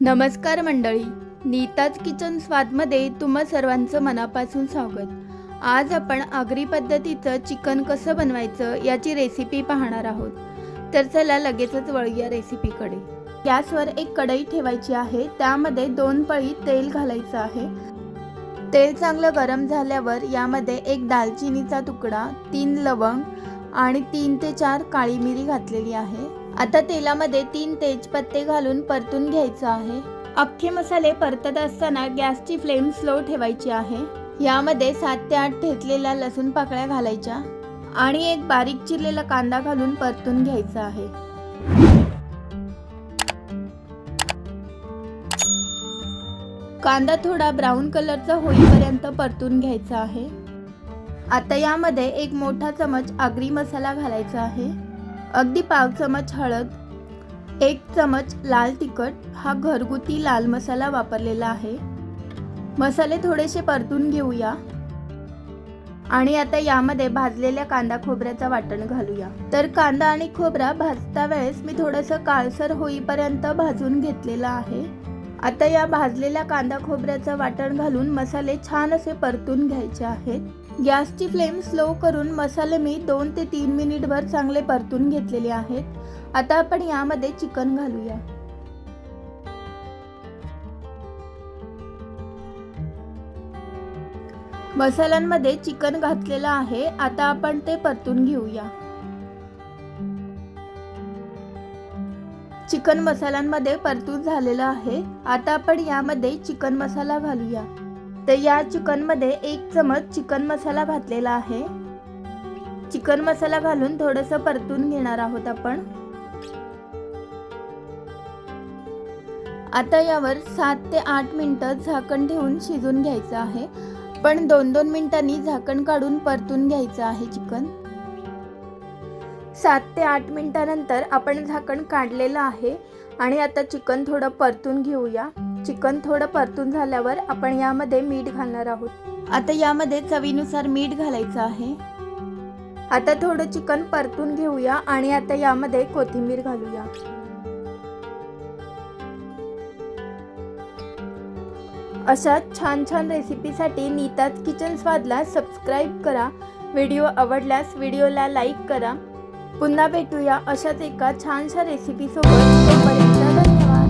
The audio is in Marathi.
नमस्कार मंडळी नीताज किचन स्वादमध्ये तुम्हा सर्वांचं मनापासून स्वागत. आज आपण आगरी पद्धतीचं चिकन कसं बनवायचं याची रेसिपी पाहणार आहोत. तर चला लगेचच वळूया रेसिपीकडे गॅसवर एक कढई ठेवायची आहे त्यामध्ये दोन पळी तेल घालायचं आहे. तेल चांगलं गरम झाल्यावर यामध्ये एक दालचिनीचा तुकडा तीन लवंग आणि तीन ते चार काळी मिरी घातलेली आहे. आता तेलामध्ये तीन तेजपत्ते घालून परतून घ्यायचं आहे. अख्खे मसाले परतत असताना गॅसची फ्लेम स्लो ठेवायची आहे. यामध्ये सात ते आठ ठेचलेल्या लसूण पाकळ्या घालायच्या आणि एक बारीक चिरलेला कांदा घालून परतून घ्यायचा आहे. कांदा थोडा ब्राऊन कलरचा होईपर्यंत परतून घ्यायचा आहे. आता यामध्ये एक मोठा चमच आगरी मसाला घालायचा आहे. अगदी पाव चमच हळद एक चमच लाल तिखट हा घरगुती लाल मसाला वापरलेला आहे. मसाले थोडेसे परतून घेऊया आणि आता यामध्ये भाजलेल्या कांदा खोबऱ्याचा वाटण घालूया. तर कांदा आणि खोबरा भाजता वेळेस मी थोडंसं काळसर होईपर्यंत भाजून घेतलेला आहे. आता या भाजलेल्या कांदा खोबऱ्याचं वाटण घालून मसाले छान असे परतून घ्यायचे आहेत. गॅसची फ्लेम स्लो करून मसाले मी दोन ते तीन मिनिटभर चांगले परतून घेतलेले आहेत. आता आपण यामध्ये चिकन घालूया. मसाल्यांमध्ये चिकन घातलेलं आहे. आता आपण ते परतून घेऊया. चिकन मसाल्यांमध्ये परतून झालेलं आहे. आता आपण यामध्ये चिकन मसाला घालूया. तर या चिकनमध्ये एक चमच चिकन मसाला घातलेला आहे. चिकन मसाला घालून थोडंसं परतून घेणार आहोत आपण. आता यावर सात ते आठ मिनटं झाकण ठेवून शिजून घ्यायचं आहे. पण दोन दोन मिनिटांनी झाकण काढून परतून घ्यायचं आहे चिकन. सात ते आठ मिनिटानंतर आपण झाकण काढलेलं आहे. आणि आता चिकन थोडं परतून घेऊया. चिकन थोडं परतून झाल्यावर आपण यामध्ये मीठ घालणार आहोत. आता यामध्ये चवीनुसार मीठ घालायचं आहे. आता थोडं चिकन परतून घेऊया आणि आता यामध्ये कोथिंबीर घालूया. अशा छान छान रेसिपीसाठी नीताज किचन स्वादला सबस्क्राईब करा. व्हिडिओ आवडल्यास व्हिडिओला लाईक करा. पुन्हा भेटूया अशाच एका छानशा रेसिपीसोबत. तोपर्यंत